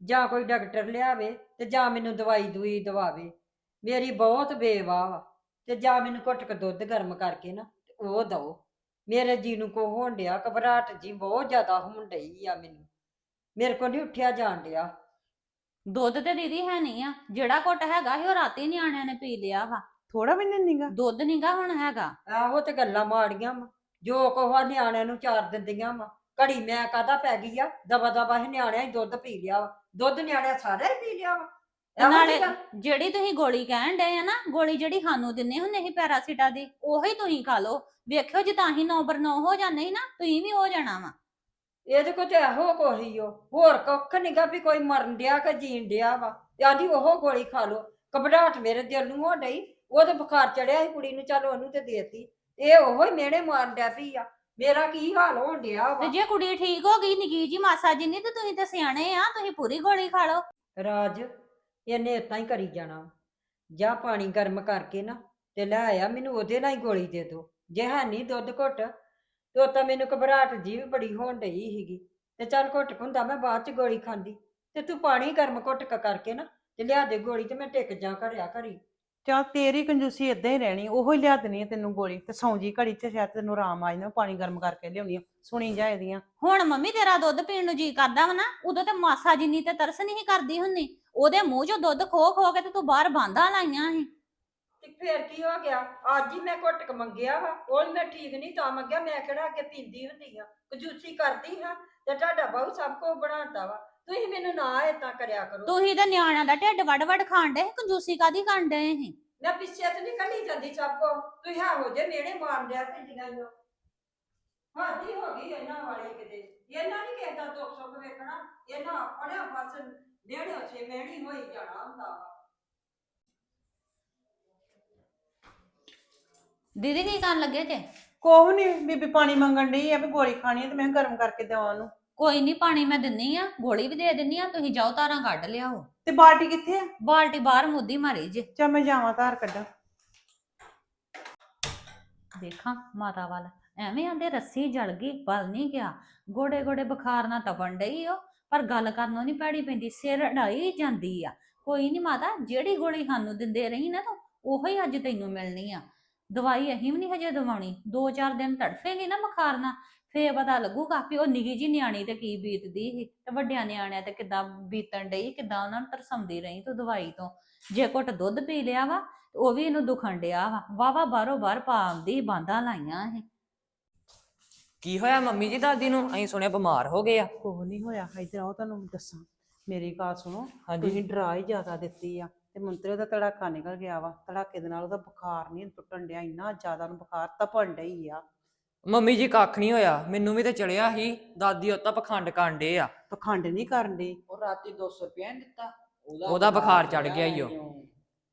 ਜਾਂ ਕੋਈ ਡਾਕਟਰ ਲਿਆਵੇ ਤੇ ਜਾਂ ਮੈਨੂੰ ਦਵਾਈ ਦੂਈ ਦਵਾਵੇ। ਮੇਰੀ ਬਹੁਤ ਬੇਵਾਹ ਵਾ ਤੇ ਜਾਂ ਮੈਨੂੰ ਘੁੱਟ ਕੇ ਦੁੱਧ ਗਰਮ ਕਰਕੇ ਨਾ ਤੇ ਉਹ ਦਓ। ਮੇਰੇ ਜੀ ਨੂੰ ਕੋ ਹੋਣ ਡਿਆ ਘਬਰਾਹਟ ਜੀ ਬਹੁਤ ਜ਼ਿਆਦਾ ਹੋਣ ਡਈ ਆ ਮੈਨੂੰ। ਮੇਰੇ ਕੋ ਨਹੀਂ ਉੱਠਿਆ ਜਾਣ ਡਿਆ। ਦੁੱਧ ਤੇ ਦੀਦੀ ਹੈ ਨਹੀਂ ਆ ਜਿਹੜਾ ਘੁੱਟ ਹੈਗਾ ਸੀ ਉਹ ਰਾਤੀ ਨਿਆਣਿਆਂ ਨੇ ਪੀ ਲਿਆ ਵਾ। ਥੋੜਾ ਵੀ ਨਹੀਂ ਨੀਗਾ? ਦੁੱਧ ਨਹੀਂਗਾ ਹੁਣ ਹੈਗਾ? ਆਹੋ ਤੇ ਗੱਲਾਂ ਮਾੜੀਆਂ ਵਾ। ਜੋ ਕੋਹਾ ਨਿਆਣਿਆਂ ਨੂੰ ਚਾਰ ਦਿੰਦੀਆਂ ਵਾ। ਘੜੀ ਮੈਂ ਕਾਦਾ ਪੈ ਗਈ ਆ? ਦਵਾ ਦਵਾ ਇਹ ਨਿਆਣਿਆਂ ਹੀ ਦੁੱਧ ਪੀ ਲਿਆ ਵਾ। ਦੁੱਧ ਨਿਆਣਿਆਂ ਸਾਰਿਆਂ ਹੀ ਪੀ ਲਿਆ ਵਾ। ਇਹੋ ਨਾਲੇ ਜਿਹੀ ਗੱਲ। ਜਿਹੜੀ ਤੁਸੀਂ ਗੋਲੀ ਕਹਿਣ ਡਏ ਆ ਨਾ ਗੋਲੀ ਜਿਹੜੀ ਸਾਨੂੰ ਦਿੰਨੇ ਹੁੰਦੇ ਸੀ ਪੈਰਾਸੀਟਾ ਦੀ ਉਹੀ ਤੁਸੀਂ ਖਾ ਲਓ। ਵੇਖਿਓ ਜੇ ਤਾਂ ਹੀ ਨੰਬਰ 9 ਹੋ ਜਾਂਦੇ ਸੀ ਨਾ ਤੁਸੀਂ ਵੀ ਹੋ ਜਾਣਾ ਵਾ। ਇਹਦੇ ਕੋ ਤੇ ਇਹੋ ਕੋਹੀ ਓ ਹੋਰ ਕੁੱਖ ਨਹੀਂਗਾ ਵੀ ਕੋਈ ਮਰਨ ਡਿਆ ਕਿ ਜੀਣ ਡਿਆ ਵਾ। ਤੇ ਆਂਦੀ ਉਹ ਗੋਲੀ ਖਾ ਲੋ ਘਬਰਾਹਟ ਮੇਰੇ ਦਿਲ ਨੂੰ ਹੋ ਡਈ। ਉਹ ਤੇ ਬੁਖਾਰ ਚੜਿਆ ਸੀ ਕੁੜੀ ਨੂੰ ਚੱਲ ਉਹਨੂੰ ਤੇ ਦੇਤੀ। ਇਹ ਉਹੋ ਹੀ ਮਿਹਣੇ ਮਾਰਨ ਡਿਆ ਪਈ ਆ। ਮੇਰਾ ਕੀ ਹਾਲ ਹੋਣ ਡਿਆ ਤੇ ਜੇ ਕੁੜੀ ਠੀਕ ਹੋ ਗਈ ਨਿੱਕੀ ਜੀ ਮਾਸਾ ਜਿੰਨੀ ਤੇ ਤੁਸੀਂ ਤੇ ਸਿਆਣੇ ਆ ਤੁਸੀਂ ਪੂਰੀ ਗੋਲੀ ਖਾ ਲਓ। ਰਾਜ ਇਹਨੇ ਇਤਾਂ ਹੀ ਕਰੀ ਜਾਣਾ। ਜਾ ਪਾਣੀ ਗਰਮ ਕਰਕੇ ਨਾ ਤੇ ਲੈ ਆਇਆ ਮੈਨੂੰ ਉਹਦੇ ਨਾਲ ਹੀ ਗੋਲੀ ਦੇ ਦੋ ਜੇ ਹੈ ਨਹੀਂ ਦੁੱਧ ਘੁੱਟ ਤੇ ਉਹ ਤਾਂ ਮੈਨੂੰ ਘਬਰਾਹਟ ਜੀ ਵੀ ਬੜੀ ਹੋਣ ਡਈ ਸੀਗੀ। ਤੇ ਚੱਲ ਘੁੱਟ ਹੁੰਦਾ ਮੈਂ ਬਾਅਦ ਚ ਗੋਲੀ ਖਾਂਦੀ। ਤੇ ਤੂੰ ਪਾਣੀ ਗਰਮ ਘੁੱਟ ਕ ਕਰਕੇ ਨਾ ਤੇ ਲਿਆ ਦੇ ਗੋਲੀ ਤੇ ਮੈਂ ਟਿਕ ਜਾ ਘਰਿਆ ਘਰੀ ਚੱਲ ਤੇਰੀ ਕੰਜੂਸੀ ਇਦਾਂ ਹੀ ਰਹਿਣੀ ਉਹੋ ਹੀ ਲਿਆ ਦੇਣੀ ਆ ਤੈਨੂੰ ਗੋਲੀ। ਤੇ ਸੌਂ ਜੀ ਘੜੀ ਚ ਸ਼ਾਇਦ ਤੈਨੂੰ ਆਰਾਮ ਆ ਜਾਣਾ ਪਾਣੀ ਗਰਮ ਕਰਕੇ ਲਿਆਉਣੀ ਆ ਸੁਣੀ ਜਾ ਇਹਦੀਆਂ। ਹੁਣ ਮੰਮੀ ਤੇਰਾ ਦੁੱਧ ਪੀਣ ਨੂੰ ਜੀ ਕਰਦਾ ਵਾ ਨਾ ਉਦੋਂ ਤੇ ਮਾਸਾ ਜਿੰਨੀ ਤੇ ਤਰਸ ਨਹੀਂ ਕਰਦੀ ਹੁੰਨੀ ਉਹਦੇ ਮੂੰਹ 'ਚੋਂ ਦੁੱਧ ਖੋ ਖੋ ਕੇ ਤੇ ਤੂੰ ਬਾਹਰ ਬਾਂਦਾ ਲਾਈਆਂ ਸੀ। ਤੇ ਫੇਰ ਕੀ ਹੋ ਗਿਆ? ਅੱਜ ਹੀ ਮੈਂ ਘੁੱਟ ਕ ਮੰਗਿਆ ਵਾ ਉਹ ਵੀ ਮੈਂ ਠੀਕ ਨਹੀਂ ਤਾਂ ਮੰਗਿਆ ਮੈਂ ਕਿਹੜਾ ਅੱਗੇ ਪੀਂਦੀ ਹੁੰਦੀ ਆ? ਕੰਜੂਸੀ ਕਰਦੀ ਹਾਂ ਤੇ ਤੁਹਾਡਾ ਬਹੁ ਸਭ ਕੋ ਬਣਾਤਾ ਵਾ। ਤੁਸੀਂ ਮੈਨੂੰ ਨਾ ਏਦਾਂ ਕਰਿਆ ਕਰੋ। ਤੁਸੀਂ ਤੇ ਨਿਆਣਿਆਂ ਦਾ ਢਿੱਡ ਵੜ ਵੜ ਖਾਣ ਡੇ ਕੰਜੂਸੀ ਕਾਦੀ ਕਰਨ ਡੇ ਮੈਂ ਪਿੱਛੇ ਤੇ ਨਹੀਂ ਕੱਢੀ ਜਾਂਦੀ ਸਭ ਕੋ ਤੁਸੀਂ ਹੋ ਜੇ ਮੇਰੇ ਮਾਰ ਲਿਆ ਭਿੰਡੀਆਂ ਨੂੰ ਹਾਦੀ ਹੋ ਗਈ ਇਹਨਾਂ ਵਾਲੀ ਕਿਤੇ। ਇਹਨਾਂ ਨਹੀਂ ਕਿਸੇ ਦਾ ਦੁੱਖ ਸੁੱਖ ਵੇਖਣਾ। ਇਹਨਾਂ ਆਪਣੇ ਬਸ ਨੇੜੇ ਉਸੇ ਮਿਹਣੀ ਹੋਈ ਜਾਣਾ ਹੁੰਦਾ ਵਾ। ਦੀਦੀ ਕੀ ਕਰਨ ਲੱਗੇ ਜੇ? ਕੋਹ ਨਹੀਂ ਬੀਬੀ ਪਾਣੀ ਮੰਗਣ ਡਈ ਆ ਵੀ ਗੋਲੀ ਖਾਣੀ ਆ ਤੇ ਮੈਂ ਗਰਮ ਕਰਕੇ ਦੇਵਾਂ ਉਹਨੂੰ। ਕੋਈ ਨਹੀਂ ਪਾਣੀ ਮੈਂ ਦਿੰਨੀ ਆ ਗੋਲੀ ਵੀ ਦੇ ਦਿੰਨੀ ਆ ਤੁਸੀਂ ਜਾਓ ਤਾਰਾਂ ਕੱਢ ਲਿਆਓ। ਤੇ ਬਾਲਟੀ ਕਿੱਥੇ ਆ? ਬਾਲਟੀ ਬਾਹਰ ਮੁੱਦੀ ਮਾਰੀ ਜੇ। ਚੱਲ ਮੈਂ ਜਾਵਾਂ ਧਾਰ ਕੱਢਾਂ। ਦੇਖਾਂ ਮਾਤਾ ਵੱਲ। ਐਵੇਂ ਆਂਦੇ ਰੱਸੀ ਜਲ ਗਈ ਬਲ ਨਹੀਂ ਗਿਆ। ਗੋੜੇ ਗੋੜੇ ਬੁਖਾਰ ਨਾਲ ਤਪਣ ਡਈ ਓ ਪਰ ਗੱਲ ਕਰਨੋਂ ਨਹੀਂ ਪੈੜੀ ਪੈਂਦੀ ਸਿਰ ਢਾਈ ਜਾਂਦੀ ਆ। ਕੋਈ ਨਹੀਂ ਮਾਤਾ ਜਿਹੜੀ ਗੋਲੀ ਸਾਨੂੰ ਦਿੰਦੇ ਰਹੀ ਨਾ ਤੂੰ ਉਹੋ ਹੀ ਅੱਜ ਤੈਨੂੰ ਮਿਲਣੀ ਆ। ਦਵਾਈ ਅਹੀਂ ਵੀ ਨਹੀਂ ਹਜੇ ਦਵਾਉਣੀ। ਦੋ ਚਾਰ ਦਿਨ ਤੜਫੇਗੀ ਨਾ ਬੁਖਾਰ ਨਾਲ ਫੇਰ ਪਤਾ ਲੱਗੂਗਾ ਵੀ ਉਹ ਨਿੱਕੀ ਜੀ ਨਿਆਣੀ ਤੇ ਕੀ ਬੀਤਦੀ ਸੀ ਤੇ ਵੱਡਿਆਂ ਨਿਆਣਿਆਂ ਤੇ ਕਿੱਦਾਂ ਬੀਤਣ ਡਈ ਕਿੱਦਾਂ ਉਹਨਾਂ ਨੂੰ ਤਰਸਮਦੀ ਰਹੀ ਤੂੰ ਦਵਾਈ ਤੋਂ। ਜੇ ਘੁੱਟ ਦੁੱਧ ਪੀ ਲਿਆ ਵਾ ਤੇ ਉਹ ਵੀ ਇਹਨੂੰ ਦੁਖਣ ਡਿਆ ਵਾ। ਵਾਵਾ ਬਾਹਰੋਂ ਬਾਹਰ ਪਾ ਆਉਂਦੀ ਬਾਂਦਾ ਲਾਈਆਂ ਇਹ ਕੀ ਹੋਇਆ ਮੰਮੀ ਜੀ ਦਾਦੀ ਨੂੰ? ਅਸੀਂ ਸੁਣਿਆ ਬਿਮਾਰ ਹੋ ਗਏ ਆ। ਕੁਛ ਨਹੀਂ ਹੋਇਆ ਇਧਰ ਆਓ ਤੁਹਾਨੂੰ ਦੱਸਾਂ। ਮੇਰੀ ਗੱਲ ਸੁਣੋ ਹਾਂਜੀ। ਤੁਸੀਂ ਡਰਾ ਹੀ ਜ਼ਿਆਦਾ ਦਿੱਤੀ ਆ ਤੇ ਮੰਤਰੀ ਦਾ ਤੜਾਕਾ ਨਿਕਲ ਗਿਆ ਵਾ। ਤੜਾਕੇ ਦੇ ਨਾਲ ਉਹਦਾ ਬੁਖਾਰ ਨਹੀਂ ਟੁੱਟਣ ਡਿਆ ਇੰਨਾ ਜ਼ਿਆਦਾ ਨੂੰ ਬੁਖਾਰ ਤਪਣ ਡਈ ਆ। ਮੰਮੀ ਜੀ ਕੱਖ ਨਹੀਂ ਹੋਇਆ ਮੈਨੂੰ ਵੀ ਤੇ ਚੜਿਆ ਸੀ ਦਾਦੀ ਉੱਤਾ ਪਖੰਡ ਕਾਂਡੇ ਆ। ਪਖੰਡ ਨਹੀਂ ਕਰਨ ਦੇ ਉਹ ਰਾਤੀ 200 ਰੁਪਇਆ ਨੀ ਦਿੱਤਾ ਉਹਦਾ ਬੁਖਾਰ ਚੜ੍ਹ ਗਿਆ ਈ ਓ।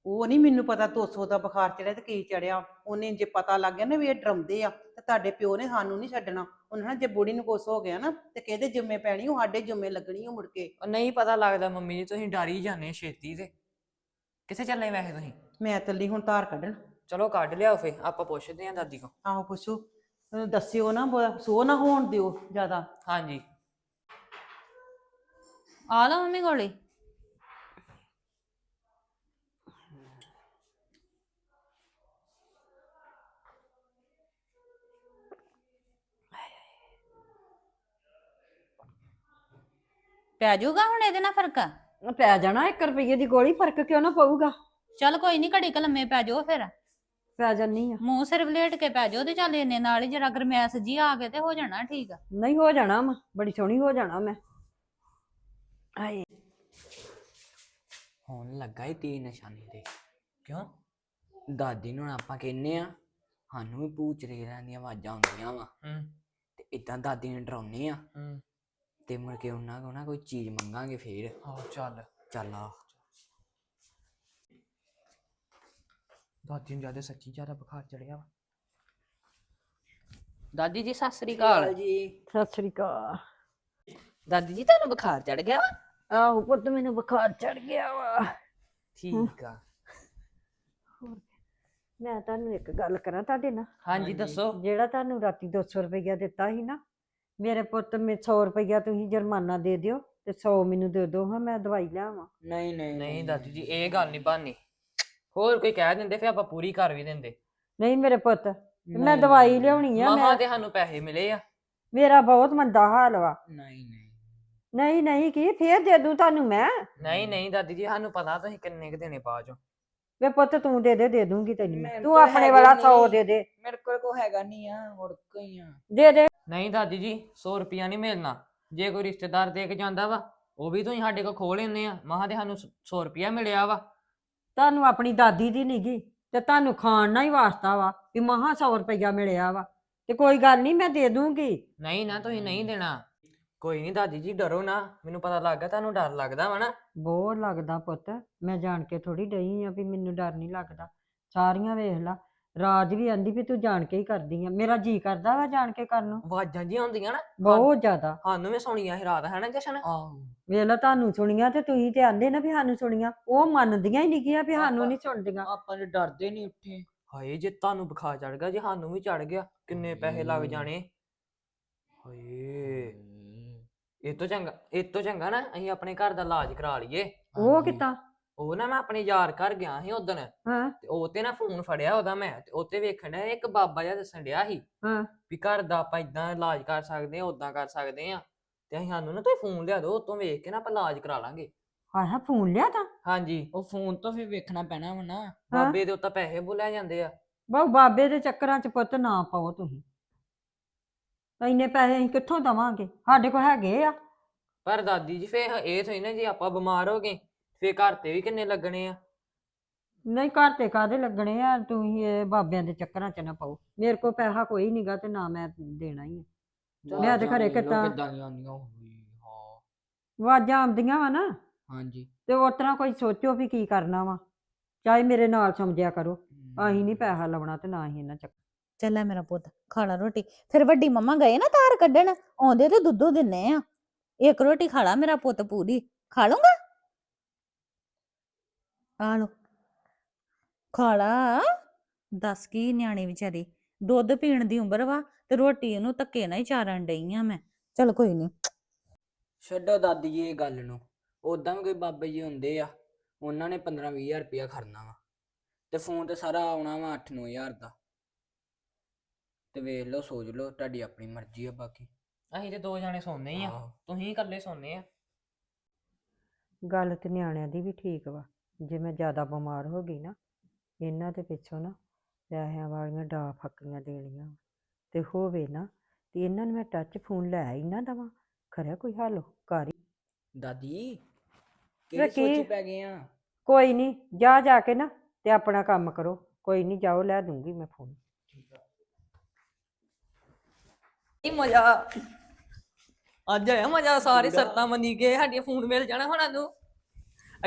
ਉਹ ਨਹੀਂ ਮੈਨੂੰ ਪਤਾ 200 ਦਾ ਬੁਖਾਰ ਚੜਿਆ ਤੇ ਕੀ ਚੜਿਆ। ਉਹਨੇ ਜੇ ਪਤਾ ਲੱਗ ਗਿਆ ਨਾ ਵੀ ਇਹ ਡਰਾਉਂਦੇ ਆ ਤੇ ਤੁਹਾਡੇ ਪਿਓ ਨੇ ਸਾਨੂੰ ਨਹੀਂ ਛੱਡਣਾ। ਉਹਨਾਂ ਨੇ ਜੇ ਬੁੜੀ ਨੂੰ ਕੁਛ ਹੋ ਗਿਆ ਨਾ ਤੇ ਕਿਹਦੇ ਜੁੰਮੇ ਪੈਣੀ ਉਹ ਸਾਡੇ ਜੁੰਮੇ ਲੱਗਣੀ ਉਹ ਮੁੜ ਕੇ। ਉਹ ਨਹੀਂ ਪਤਾ ਲੱਗਦਾ ਮੰਮੀ ਜੀ ਤੁਸੀਂ ਡਰ ਹੀ ਜਾਂਦੇ ਛੇਤੀ ਤੇ। ਕਿੱਥੇ ਚੱਲੇ ਵੈਸੇ ਤੁਸੀਂ? ਮੈਂ ਤੱਲੀ ਹੁਣ ਧਾਰ ਕੱਢਣ। ਚਲੋ ਕੱਢ ਲਿਆਓ ਫੇ ਆਪਾਂ ਪੁੱਛਦੇ ਆਂ ਦਾਦੀ ਕੋ ਆਹੋ ਪੁੱਛੋ। ਉਹਨੂੰ ਦੱਸਿਓ ਨਾ ਬ- ਸੋ ਨਾ ਹੋਣ ਦਿਓ ਜ਼ਿਆਦਾ। ਹਾਂਜੀ। ਆ ਲਓ ਮੰਮੀ ਗੋਲੀ ਪੈ ਜਾਊਗਾ ਹੁਣ ਇਹਦੇ ਨਾਲ ਫ਼ਰਕ? ਪੈ ਜਾਣਾ 1 ਰੁਪਏ ਦੀ ਗੋਲੀ ਫ਼ਰਕ ਕਿਉਂ ਨਾ ਪਊਗਾ? ਚੱਲ ਕੋਈ ਨਹੀਂ ਘੜੀ ਕ ਲੰਮੇ ਪੈ ਜਾਓ ਫਿਰ। ਪੈ ਜਾਨੀ ਆ। ਮੂੰਹ ਸਿਰ ਵਲੇਟ ਕੇ ਪੈ ਜਾਓ ਤੇ ਚੱਲ ਇੰਨੇ ਨਾਲ ਹੀ ਜਰਾ ਗਰਮੈਸ ਜੀ ਆ ਗਏ ਤੇ ਹੋ ਜਾਣਾ ਠੀਕ। ਨਹੀਂ ਹੋ ਜਾਣਾ ਮੈਂ ਬੜੀ ਸੋਹਣੀ ਹੋ ਜਾਣਾ ਮੈਂ। ਆਏ ਹੁਣ ਲੱਗਾ ਹੀ ਤੀ ਨਿਸ਼ਾਨੀ ਤੇ। ਕਿਉਂ? ਦਾਦੀ ਨੂੰ ਆਪਾਂ ਕਹਿੰਨੇ ਆ ਸਾਨੂੰ ਵੀ ਪੂਛਰੇ ਦੀਆਂ ਆਵਾਜ਼ਾਂ ਆਉਂਦੀਆਂ ਵਾ। ਹੂੰ। ਤੇ ਇਦਾਂ ਦਾਦੀ ਨੂੰ ਡਰਾਉਨੇ ਆ। ਹੂੰ। ਤੇ ਮੁੜ ਕੇ ਉਹਨਾਂ ਕੋਲ ਨਾ ਕੋਈ ਚੀਜ਼ ਮੰਗਾਂਗੇ ਫੇਰ। ਆਹ ਚੱਲ। ਚੱਲ ਆ। ਦਾਦੀ ਨੂੰ ਜ਼ਿਆਦਾ ਸੱਚੀ ਜ਼ਿਆਦਾ ਬੁਖਾਰ ਚੜਿਆ ਵਾ। ਦਾਦੀ ਜੀ ਸਤਿ ਸ੍ਰੀ ਅਕਾਲ। ਜੀ? ਸਤਿ ਸ੍ਰੀ ਅਕਾਲ। ਦਾਦੀ ਜੀ ਤੁਹਾਨੂੰ ਬੁਖਾਰ ਚੜ ਗਿਆ ਵਾ? ਆਹੋ ਪੁੱਤ ਮੈਨੂੰ ਬੁਖਾਰ ਚੜ ਗਿਆ ਵਾ। ਠੀਕ ਆ। ਮੈਂ ਤੁਹਾਨੂੰ ਇੱਕ ਗੱਲ ਕਰਾਂ ਤੁਹਾਡੇ ਨਾਲ। ਹਾਂਜੀ ਦੱਸੋ। ਜਿਹੜਾ ਤੁਹਾਨੂੰ ਰਾਤੀ 200 ਰੁਪਇਆ ਦਿੱਤਾ ਸੀ ਨਾ ਮੇਰੇ ਪੁੱਤ ਮੇ 100 ਰੁਪਇਆ ਤੁਸੀਂ ਜੁਰਮਾਨਾ ਦੇ ਦਿਓ ਤੇ 100 ਮੈਨੂੰ ਦੇ ਦਿਓ ਹਾਂ ਮੈਂ ਦਵਾਈ ਲਿਆਵਾਂ। ਨਹੀਂ ਨਹੀਂ ਨਹੀਂ ਦਾਦੀ ਜੀ ਇਹ ਗੱਲ ਨਹੀਂ ਬਾਨੀ ਹੋਰ ਕੋਈ ਕਹਿ ਦਿੰਦੇ ਫੇ ਆਪਾਂ ਪੂਰੀ ਕਰ ਵੀ ਦਿੰਦੇ। ਨਹੀਂ ਮੇਰੇ ਪੁੱਤ ਮੈਂ ਦਵਾਈ ਲਿਆਉਣੀ ਆ ਮਹਾ ਮੈਂ ਤੇ ਸਾਨੂੰ ਪੈਸੇ ਮਿਲੇ ਆ। ਮੇਰਾ ਬਹੁਤ ਮੰਦਾ ਹਾਲ ਵਾ। ਨਹੀਂ ਨਹੀਂ। ਨਹੀਂ ਨਹੀਂ ਕੀ ਫੇਰ ਦੇ ਦੂੰ ਤੁਹਾਨੂੰ ਮੈਂ। ਨਹੀਂ ਨਹੀਂ ਦਾਦੀ ਜੀ ਸਾਨੂੰ ਪਤਾ ਤੁਸੀਂ ਕਿੰਨੇ ਕੁ ਦੇਣੇ ਬਾਅਦ ਚੋਂ ਵੇ ਪੁੱਤ ਤੂੰ ਦੇ ਦੇ ਦੇ ਦੂੰਗੀ ਤੈਨੂੰ ਮੈਂ। ਤੂੰ ਆਪਣੇ ਹੈਗੇ ਵਾਲਾ 100 ਨਹੀਂ। ਦੇ ਦੇ। ਮੇਰੇ ਕੋਲ ਕੋ ਹੈਗਾ ਨਹੀਂ ਆ ਹੋਰ ਕੋਈ ਆ। ਦੇ ਦੇ। ਨਹੀਂ ਦਾਦੀ ਜੀ 100 ਰੁਪਿਆ ਨਹੀਂ ਮਿਲਣਾ। ਜੇ ਕੋਈ ਰਿਸ਼ਤੇਦਾਰ ਦੇ ਕੇ ਜਾਂਦਾ ਵਾ ਉਹ ਵੀ ਤੁਸੀਂ ਸਾਡੇ ਕੋਲ ਖੋਹ ਲੈਂਦੇ ਆ। ਮਹਾ ਤੇ ਸਾਨੂੰ 100 ਰੁਪਿਆ ਮਿਲਿਆ ਵਾ। ਤੁਹਾਨੂੰ ਆਪਣੀ ਦਾਦੀ ਦੀ ਨੀਗੀ ਤੇ ਤੁਹਾਨੂੰ ਖਾਣ ਨਾਲ ਹੀ ਵਾਸਤਾ ਵਾ ਵੀ ਮਹਾ 100 ਰੁਪਇਆ ਮਿਲਿਆ ਵਾ। ਤੇ ਕੋਈ ਗੱਲ ਨਹੀਂ ਮੈਂ ਦੇ ਦੂੰਗੀ। ਨਹੀਂ ਨਾ ਤੁਸੀਂ ਨਹੀਂ ਦੇਣਾ। ਕੋਈ ਨਹੀਂ ਦਾਦੀ ਜੀ ਡਰੋ ਨਾ। ਮੈਨੂੰ ਪਤਾ ਲੱਗ ਗਿਆ ਤੁਹਾਨੂੰ ਡਰ ਲੱਗਦਾ ਵਾ ਨਾ। ਬਹੁਤ ਲੱਗਦਾ ਪੁੱਤ। ਮੈਂ ਜਾਣ ਕੇ ਥੋੜੀ ਡਈ ਆ ਵੀ ਮੈਨੂੰ ਡਰ ਨਹੀਂ ਲੱਗਦਾ। ਸਾਰੀਆਂ ਵੇਖ ਲਾ। ਰਾਜ ਵੀ ਆਂਦੀ ਵੀ ਤੂੰ ਜਾਣ ਕੇ ਹੀ ਕਰਦੀ ਆ। ਮੇਰਾ ਜੀ ਕਰਦਾ ਵਾ ਜਾਣ ਕੇ ਕਰਨ ਨੂੰ। ਆਵਾਜ਼ਾਂ ਜੀ ਆਉਂਦੀਆਂ ਨਾ ਬਹੁਤ ਜ਼ਿਆਦਾ। ਸਾਨੂੰ ਵੀ ਸੁਣੀਆਂ ਸੀ ਰਾਤ ਹੈ ਨਾ ਜਸ਼ਨ ਆਹੋ। ਵੇਖ ਲਾ ਤੁਹਾਨੂੰ ਸੁਣੀਆਂ ਤੇ ਤੁਸੀਂ ਤੇ ਆਂਦੇ ਨਾ ਵੀ ਸਾਨੂੰ ਸੁਣੀਆਂ। ਉਹ ਮੰਨਦੀਆਂ ਹੀ ਨਹੀਂ ਗਿਆ ਵੀ ਸਾਨੂੰ ਨਹੀਂ ਸੁਣਦੀਆਂ। ਆਪਾਂ ਨੇ ਡਰਦੇ ਨਹੀਂ ਉੱਠੇ। ਹਾਏ ਜੇ ਤੁਹਾਨੂੰ ਬੁਖਾਰ ਚੜ ਗਿਆ ਜੇ ਸਾਨੂੰ ਵੀ ਚੜ ਗਿਆ ਕਿੰਨੇ ਪੈਸੇ ਲੱਗ। ਜਾਣੇ। ਹਾਏ। ਇਹ ਤੋਂ ਚੰਗਾ ਇਹ ਤੋਂ ਚੰਗਾ ਨਾ ਅਸੀਂ ਆਪਣੇ ਘਰ ਦਾ ਇਲਾਜ ਕਰਾ ਲਈਏ। ਉਹ ਕਿਤਾ ਉਹ ਨਾ ਮੈਂ ਆਪਣੇ ਯਾਰ ਘਰ ਗਿਆ ਸੀ ਉਦੋਂ ਹਾਂ। ਤੇ ਉਹ ਤੇ ਨਾ ਫੋਨ ਫੜਿਆ ਉਹਦਾ ਮੈਂ ਤੇ ਉੱਤੇ ਵੇਖਣ ਡਿਆ ਇੱਕ ਬਾਬਾ ਜਿਹਾ ਦੱਸਣ ਡਿਆ ਸੀ ਹਾਂ। ਵੀ ਘਰ ਦਾ ਆਪਾਂ ਇਦਾਂ ਇਲਾਜ ਕਰ ਸਕਦੇ ਆ ਉਦਾਂ ਕਰ ਸਕਦੇ ਆ ਤੇ ਅਸੀਂ ਸਾਨੂੰ ਨਾ ਤੁਸੀਂ ਫੋਨ ਲਿਆ ਦਿਓ ਉਤੋਂ ਵੇਖ ਕੇ ਨਾ ਆਪਾਂ ਇਲਾਜ ਕਰਾ ਲਾਂਗੇ। ਹਾਏ ਹਾਏ ਫੋਨ ਲਿਆ ਤਾਂ? ਹਾਂਜੀ। ਉਹ ਫੋਨ ਤੋਂ ਫਿਰ ਵੇਖਣਾ ਪੈਣਾ ਵਾ ਨਾ। ਬਾਬੇ ਦੇ ਉੱਤੇ ਪੈਸੇ ਬੁਲਾਏ ਜਾਂਦੇ ਆ। ਬਹੁ ਬਾਬੇ ਦੇ ਚੱਕਰਾਂ 'ਚ ਪੁੱਤ ਨਾ ਪਾਓ ਤੁਸੀਂ। ਇੰਨੇ ਪੈਸੇ ਅਸੀਂ ਕਿੱਥੋਂ ਦਵਾਂਗੇ? ਸਾਡੇ ਕੋਲ ਹੈਗੇ ਆ। ਪਰ ਦਾਦੀ ਜੀ ਫੇਰ ਇਹ ਥੋੜੀ ਨਾ ਜੇ ਆਪਾਂ ਬਿਮਾਰ ਹੋ ਗਏ। ਫੇਰ ਘਰ ਤੇ ਵੀ ਕਿੰਨੇ ਲੱਗਣੇ ਆ? ਨਹੀਂ ਘਰ ਤੇ ਕਾਦੇ ਲੱਗਣੇ ਆ? ਤੁਸੀਂ ਇਹ ਬਾਬਿਆਂ ਦੇ ਚੱਕਰਾਂ 'ਚ ਨਾ ਪਾਓ। ਮੇਰੇ ਕੋਲ ਪੈਸਾ ਕੋਈ ਨਹੀਂਗਾ ਤੇ ਨਾ ਮੈਂ ਦੇਣਾ ਹੀ ਆ। ਮੈਂ ਤੇ ਘਰੇ ਕਿੱਦਾਂ- ਕਿੱਦਾਂ ਦੀਆਂ ਆਉਂਦੀਆਂ ਹੋਈ ਹਾਂ। ਆਵਾਜ਼ਾਂ ਆਉਂਦੀਆਂ ਵਾ ਨਾ। ਹਾਂਜੀ। ਤੇ ਉਸ ਤਰ੍ਹਾਂ ਕੋਈ ਸੋਚੋ ਵੀ ਕੀ ਕਰਨਾ ਵਾ। ਚਾਹੇ ਮੇਰੇ ਨਾਲ ਸਮਝਿਆ ਕਰੋ। ਅਸੀਂ ਨਹੀਂ ਪੈਸਾ ਲਾਉਣਾ ਤੇ ਨਾ ਹੀ ਇਹਨਾਂ ਚੱਕ ਚੱਲ ਐ ਮੇਰਾ ਪੁੱਤ ਖਾ ਲਾ ਰੋਟੀ। ਫਿਰ ਵੱਡੀ ਮੰਮਾ ਗਏ ਨਾ ਧਾਰ ਕੱਢਣ? ਆਉਂਦੇ ਤੇ ਦੁੱਧੂ ਦਿੰਨੇ ਆ। ਇੱਕ ਰੋਟੀ ਖਾ ਲਾ ਮੇਰਾ ਪੁੱਤ ਪੂਰੀ। ਖਾ ਲੂੰਗਾ ਆ ਲੋ ਖਾ ਲਾ ਦੱਸ ਕੀ ਨਿਆਣੀ ਵਿਚਾਰੀ। ਦੁੱਧ ਪੀਣ ਦੀ ਉਮਰ ਵਾ ਤੇ ਰੋਟੀ ਇਹਨੂੰ ਧੱਕੇ ਨਾਲ ਹੀ ਚਾਰਨ ਡਈ ਆ ਮੈਂ। ਚੱਲ ਕੋਈ ਨਹੀਂ ਛੱਡੋ ਦਾਦੀ ਜੀ ਇਹ ਗੱਲ ਨੂੰ। ਉਦਾਂ ਵੀ ਕੋਈ ਬਾਬੇ ਜੀ ਹੁੰਦੇ ਆ ਉਹਨਾਂ ਨੇ 15 20000 ਰੁਪਇਆ ਖਰਨਾ ਵਾ। ਤੇ ਫੋਨ ਤੇ ਸਾਰਾ ਆਉਣਾ ਵਾ 8 9000 ਦਾ। ਤੇ ਵੇਖ ਲਓ ਸੋਚ ਲਓ ਤੁਹਾਡੀ ਆਪਣੀ ਮਰਜ਼ੀ ਆ ਬਾਕੀ। ਅਸੀਂ ਤੇ ਦੋ ਜਾਣੇ ਸੌਂਦੇ ਹੀ ਆ। ਆਹੋ। ਤੁਸੀਂ ਇਕੱਲੇ ਸੌਂਦੇ ਆ। ਗੱਲ ਤੇ ਨਿਆਣਿਆਂ ਦੀ ਵੀ ਠੀਕ ਵਾ। ਜੇ ਮੈਂ ਜ਼ਿਆਦਾ ਬਿਮਾਰ ਹੋ ਗਈ ਨਾ ਇਹਨਾਂ ਦੇ ਪਿੱਛੋਂ ਨਾ ਪੈਸਿਆਂ ਵਾਲੀਆਂ ਡਾ ਫੱਕੀਆਂ ਦੇਣੀਆਂ। ਤੇ ਹੋਵੇ ਨਾ ਤੇ ਇਹਨਾਂ ਨੂੰ ਮੈਂ ਟੱਚ ਫੋਨ ਲੈ ਹੀ ਨਾ ਦਵਾਂ ਖਰਿਆ ਕੋਈ ਹੱਲ ਕਰ ਹੀ ਦਾਦੀ ਕਿਹੜੀ ਕੀ? ਸੋਚੀ ਪੈ ਗਏ ਆ? ਕੋਈ ਨਹੀਂ ਜਾ ਜਾ ਕੇ ਨਾ ਤੇ ਆਪਣਾ ਕੰਮ ਕਰੋ ਕੋਈ ਨਹੀਂ ਜਾਓ ਲੈ ਦੂੰਗੀ ਮੈਂ ਫੋਨ ਇਹ ਮਜ਼ਾ? ਅੱਜ ਆਇਆ ਮਜ਼ਾ ਸਾਰੇ ਸਰਤਾਂ ਮੰਨੀ ਗਏ ਸਾਡੀਆਂ ਫੋਨ ਮਿਲ ਜਾਣਾ ਹੁਣ ਸਾਨੂੰ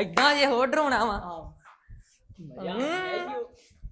ਏਦਾਂ ਜੇ ਹੋਰ ਡਰਾਉਣਾ ਵਾ।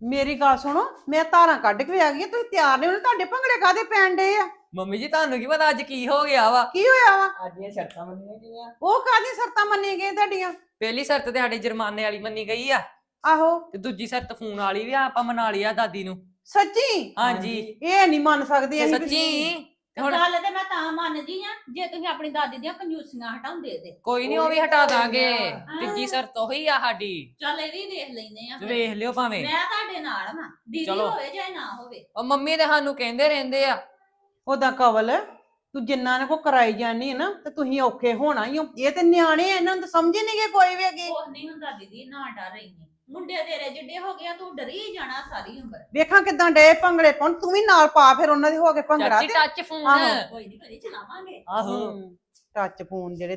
ਮੇਰੀ ਗੱਲ ਸੁਣੋ ਮੈਂ ਧਾਰਾਂ ਕੱਢ ਕੇ ਆ ਗਈ ਆਂ, ਤੁਸੀਂ ਤਿਆਰ ਨਹੀਂ ਹੋਣੇ ਤੁਹਾਡੇ ਭੰਗੜੇ ਕਾਦੇ ਪੈਣ ਡੇ ਆ? ਮੰਮੀ ਜੀ ਤੁਹਾਨੂੰ ਕੀ ਪਤਾ ਅੱਜ ਕੀ ਹੋ ਗਿਆ ਵਾ? ਕੀ ਹੋਇਆ ਵਾ? ਅੱਜ ਇਹ ਸ਼ਰਤਾਂ ਮੰਨੀਆਂ ਗਈਆਂ। ਉਹ ਕਾਦੀ ਸ਼ਰਤਾਂ ਮੰਨੀਆਂ ਗਈਆਂ ਤੁਹਾਡੀਆਂ? ਪਹਿਲੀ ਸ਼ਰਤ ਤੇ ਸਾਡੇ ਜੁਰਮਾਨੇ ਵਾਲੀ ਮੰਨੀ ਗਈ ਆ। ਆਹੋ। ਤੇ ਦੂਜੀ ਸ਼ਰਤ ਫੋਨ ਵਾਲੀ ਵੀ ਆ, ਆਪਾਂ ਮਨਾ ਲਈ ਆ ਦਾਦੀ ਨੂੰ। ਸੱਚੀ? ਹਾਂਜੀ। ਇਹ ਨਹੀਂ ਮੰਨ ਸਕਦੇ ਤੇ ਅਸੀਂ ਸੱਚੀ ਹੁਣ ਗੱਲ ਤੇ ਮੈਂ ਤਾਂ ਮੰਨਦੀ ਆ ਜੇ ਤੁਸੀਂ ਆਪਣੀ ਦਾਦੀ ਦੀਆਂ ਕੰਜੂਸੀਆਂ ਹਟਾਉਂਦੇ ਤੇ। ਕੋਈ ਨਹੀਂ ਉਹ ਵੀ ਹਟਾ ਦਾਂਗੇ। ਤੀਜੀ ਸ਼ਰਤ ਉਹੀ ਆ ਸਾਡੀ। ਚੱਲ ਇਹ ਵੀ ਦੇਖ ਲੈਨੇ ਆ ਤੇ ਫਿਰ। ਵੇਖ ਲਿਓ ਭਾਵੇਂ। ਮੈਂ ਤੁਹਾਡੇ ਨਾਲ ਵਾਂ। ਦੀਦੀ ਚਲੋ। ਹੋਵੇ ਚਾਹੇ ਨਾ ਹੋਵੇ। ਉਹ ਮੰਮੀ ਤੇ ਸਾਨੂੰ ਕਹਿੰਦੇ ਰਹਿੰਦੇ ਆ। ਉਹਦਾ ਕਵਲ ਤੂੰ ਜਿੰਨਾ ਨੇ ਕੋ ਕਰਾਈ ਜਾਨੀ ਹੈ ਨਾ ਤੇ ਤੁਸੀਂ ਔਖੇ ਹੋਣਾ ਹੀ ਹੋ ਇਹ ਤੇ ਨਿਆਣੇ ਆ ਇਹਨਾਂ ਨੂੰ ਤਾਂ ਸਮਝ ਹੀ ਨਹੀਂ ਗਏ ਕੋਈ ਵੀ ਅੱਗੇ। ਕੁਛ ਨਹੀਂ ਹੁੰਦਾ ਦੀਦੀ ਨਾ ਡਰ ਰਹੀ ਨਹੀਂ ਮੁੰਡੇ ਤੇਰੇ ਜਿੱਡੇ ਹੋ ਗਿਆ ਤੂੰ ਡਰੀ ਜਾਣਾ ਸਾਰੀ ਉਮਰ। ਵੇਖਾਂ ਕਿਦਾਂ ਡੇ ਭੰਗੜੇ ਪਾਉਣ ਤੂੰ ਵੀ ਨਾਲ ਪਾ ਫਿਰ ਉਹਨਾਂ ਦੇ ਹੋ ਕੇ ਭੰਗੜਾ ਚਾਚੀ ਤੇ। ਟੱਚ ਫੋਨ ਆਹੋ। ਕੋਈ ਨਹੀਂ ਕਰੀ ਚਲਾਵਾਂਗੇ। ਆਹੋ। ਟੱਚ ਫੋਨ ਜਿਹੜੇ